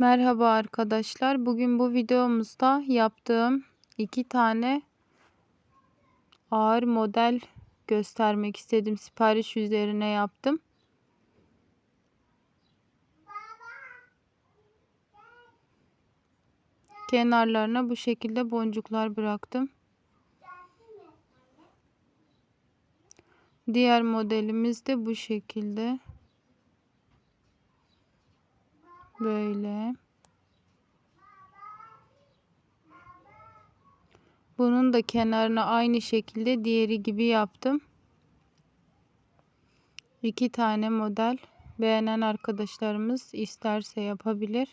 Merhaba arkadaşlar. Bugün bu videomuzda yaptığım iki tane ağır model göstermek istedim. Sipariş üzerine yaptım. Kenarlarına bu şekilde boncuklar bıraktım. Diğer modelimiz de bu şekilde. Böyle. Bunun da kenarına aynı şekilde diğeri gibi yaptım. İki tane model beğenen arkadaşlarımız isterse yapabilir.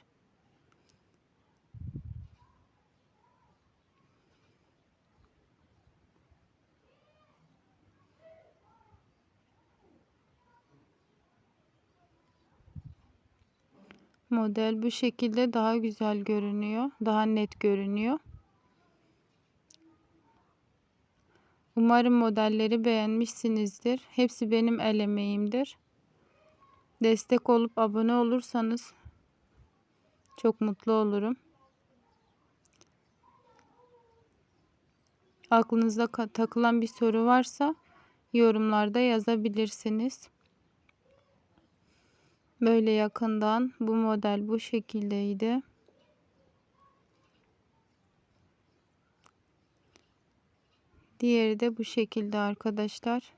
Model bu şekilde daha güzel görünüyor. Daha net görünüyor. Umarım modelleri beğenmişsinizdir. Hepsi benim el emeğimdir. Destek olup abone olursanız çok mutlu olurum. Aklınızda takılan bir soru varsa yorumlarda yazabilirsiniz. Böyle yakından bu model bu şekildeydi. Diğeri de bu şekilde arkadaşlar.